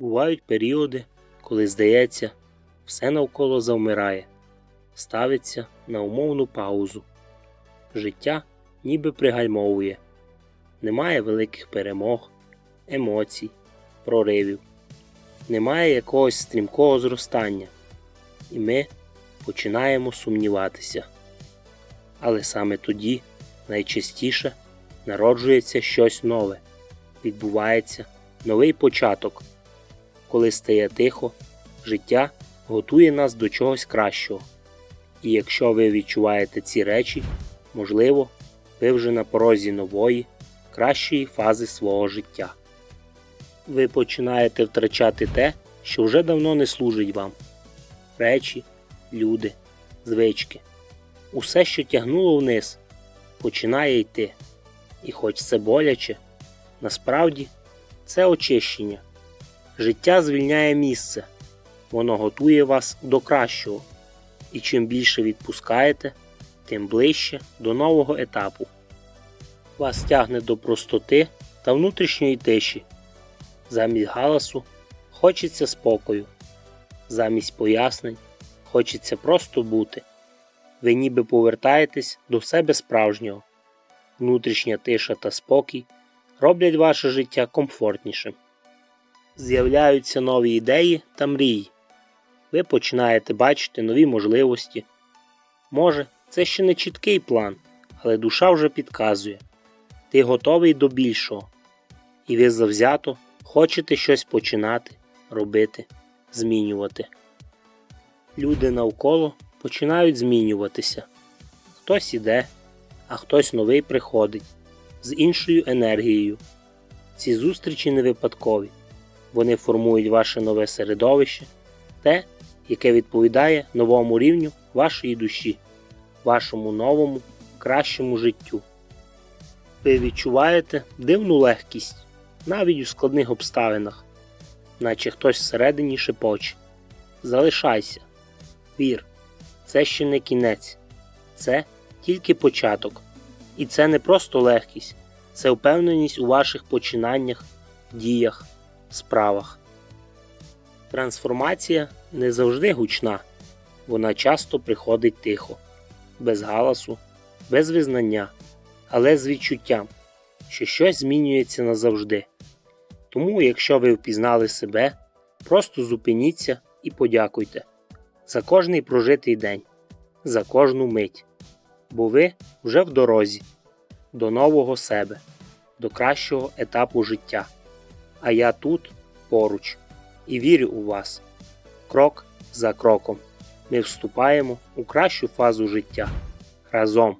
Бувають періоди, коли здається, все навколо завмирає, ставиться на умовну паузу. Життя ніби пригальмовує, немає великих перемог, емоцій, проривів, немає якогось стрімкого зростання, і ми починаємо сумніватися. Але саме тоді найчастіше народжується щось нове, відбувається новий початок. Коли стає тихо, життя готує нас до чогось кращого. І якщо ви відчуваєте ці речі, можливо, ви вже на порозі нової, кращої фази свого життя. Ви починаєте втрачати те, що вже давно не служить вам. Речі, люди, звички. Усе, що тягнуло вниз, починає йти. І хоч це боляче, насправді це очищення. Життя звільняє місце, воно готує вас до кращого, і чим більше відпускаєте, тим ближче до нового етапу. Вас тягне до простоти та внутрішньої тиші. Замість галасу хочеться спокою, замість пояснень хочеться просто бути. Ви ніби повертаєтесь до себе справжнього. Внутрішня тиша та спокій роблять ваше життя комфортнішим з'являються нові ідеї та мрії. Ви починаєте бачити нові можливості. Може, це ще не чіткий план, але душа вже підказує. Ти готовий до більшого. І ви завзято хочете щось починати, робити, змінювати. Люди навколо починають змінюватися. Хтось іде, а хтось новий приходить з іншою енергією. Ці зустрічі не випадкові. Вони формують ваше нове середовище, те, яке відповідає новому рівню вашої душі, вашому новому, кращому життю. Ви відчуваєте дивну легкість навіть у складних обставинах, наче хтось всередині шепоче. Залишайся, вір, це ще не кінець, це тільки початок. І це не просто легкість, це впевненість у ваших починаннях, діях справах. Трансформація не завжди гучна, вона часто приходить тихо, без галасу, без визнання, але з відчуттям, що щось змінюється назавжди. Тому, якщо ви впізнали себе, просто зупиніться і подякуйте за кожний прожитий день, за кожну мить, бо ви вже в дорозі, до нового себе, до кращого етапу життя а я тут поруч і вірю у вас. Крок за кроком ми вступаємо у кращу фазу життя разом.